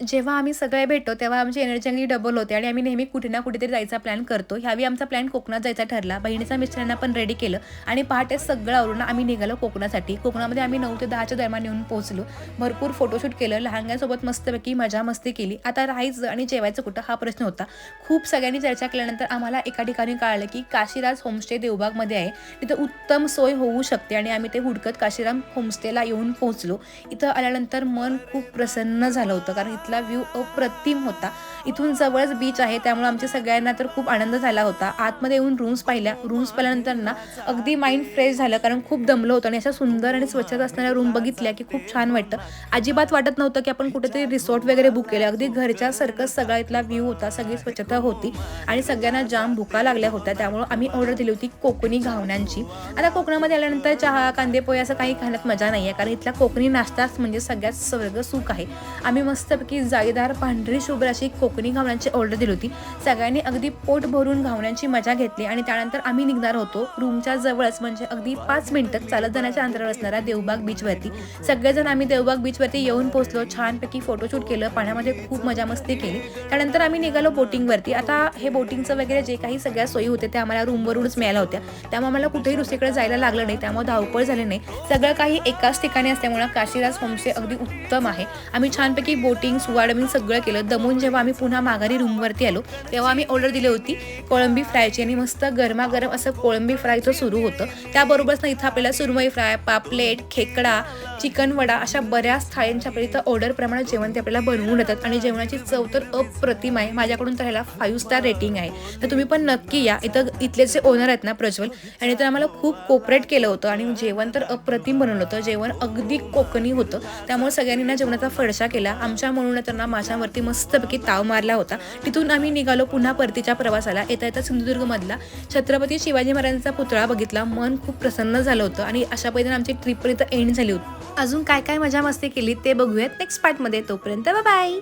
जेव्हा आम्ही सगळे भेटतो तेव्हा आमची एनर्जी अगदी डबल होते आणि आम्ही नेहमी कुठे ना कुठेतरी जायचा प्लॅन करतो. ह्यावेळी आमचा प्लॅन कोकणात जायचा ठरला. बहिणीचा मिस्टरांना पण रेडी केलं आणि पहाटे सगळं आवरून आम्ही निघालो कोकणासाठी. कोकणामध्ये आम्ही नऊ ते दहाच्या दरम्यान येऊन पोहोचलो. भरपूर फोटोशूट केलं लहानग्यांसोबत मस्तपैकी मजा मस्ती केली. आता राहायचं आणि जेवायचं कुठं हा प्रश्न होता. खूप सगळ्यांनी चर्चा केल्यानंतर आम्हाला एका ठिकाणी कळलं की काशीराज होमस्टे देवबागमध्ये आहे. तिथं उत्तम सोय होऊ शकते आणि आम्ही ते हुडकत काशीराम होमस्टेला येऊन पोहोचलो. इथं आल्यानंतर मन खूप प्रसन्न झालं होतं कारण इथला व्ह्यू अप्रतिम होता. इथून जवळच बीच आहे त्यामुळे आमच्या सगळ्यांना तर खूप आनंद झाला होता. आतमध्ये येऊन रूम्स पाहिल्या. रूम्स पाहिल्यानंतर ना अगदी माइंड फ्रेश झालं कारण खूप दमलं होतं आणि अशा सुंदर आणि स्वच्छता असणाऱ्या रूम बघितल्या की खूप छान वाटतं. अजिबात वाटत नव्हतं की आपण कुठेतरी रिसॉर्ट वगैरे बुक केलं. अगदी घरच्या सर्कस सगळा इथला व्ह्यू होता सगळी स्वच्छता होती. आणि सगळ्यांना जाम भुका लागल्या होत्या त्यामुळं आम्ही ऑर्डर दिली होती कोकणी घावण्यांची. आता कोकणामध्ये आल्यानंतर चहा कांदे पोहे असं काही खाण्यात मजा नाही आहे कारण इथला कोकणी नाश्ताच म्हणजे सगळ्यात स्वर्ग सुख आहे. आम्ही मस्तपैकी जाळीदार पांढरी शुभ्र अशी कोकणी घावण्यांची ऑर्डर दिली होती. सगळ्यांनी अगदी पोट भरून घावण्यांची मजा घेतली आणि त्यानंतर आम्ही निघणार होतो रूमच्या जवळच म्हणजे अगदी पाच मिनिटं चालत जाण्याच्या अंतरावर असणाऱ्या देवबाग बीचवरती सगळेजण आम्ही देवबाग बीचवरती येऊन पोहोचलो छानपैकी फोटोशूट केलं पाण्यामध्ये खूप मजा मस्ती केली. त्यानंतर आम्ही निघालो बोटिंगवरती आता हे बोटिंगचं वगैरे जे काही सगळ्या सोयी होते त्या आम्हाला रूमवरूनच मिळाल्या होत्या. त्यामुळे आम्हाला कुठेही दुसरीकडे जायला लागलं नाही त्यामुळे धावपळ झाली नाही. सगळं काही एकाच ठिकाणी असल्यामुळे काशीराज होमस्टे अगदी उत्तम आहे. आम्ही छानपैकी बोटिंग सुवाडमिंग सगळं केलं. दमून जेव्हा आम्ही पुन्हा माघारी रूमवरती आलो तेव्हा आम्ही ऑर्डर दिली होती कोळंबी फ्रायची आणि मस्त गरमागरम असं कोळंबी फ्रायचं सुरू होतं. त्याबरोबरच ना इथं आपल्याला सुरमई फ्राय पापलेट खेकडा चिकन वडा अशा बऱ्याच थाळ्यांच्या आपल्या इथं ऑर्डरप्रमाणे जेवण ते आपल्याला बनवून येतात आणि जेवणाची चव तर अप्रतिम आहे. माझ्याकडून तर ह्याला फाईव्ह स्टार रेटिंग आहे. तर तुम्ही पण नक्की या. इथं इथले जे ओनर आहेत ना प्रज्वल आणि तर आम्हाला खूप कोपरेट केलं होतं आणि जेवण तर अप्रतिम बनवलं होतं. जेवण अगदी कोकणी होतं. त्यामुळे सगळ्यांनी ना जेवणाचा फडशा केला. आमच्या म्हणून तर माझ्यावरती मस्तपैकी ताव मारला होता. तिथून आम्ही निघालो पुन्हा परतीच्या प्रवासाला. येता येता सिंधुदुर्गमधला. छत्रपती शिवाजी महाराजांचा पुतळा बघितला. मन खूप प्रसन्न झालं होतं आणि अशा पद्धतीने आमची ट्रिप इथं एंड झाली होती. अजून काय काय मजा मस्ती केली ते बघूयात नेक्स्ट पार्टमध्ये तोपर्यंत बाय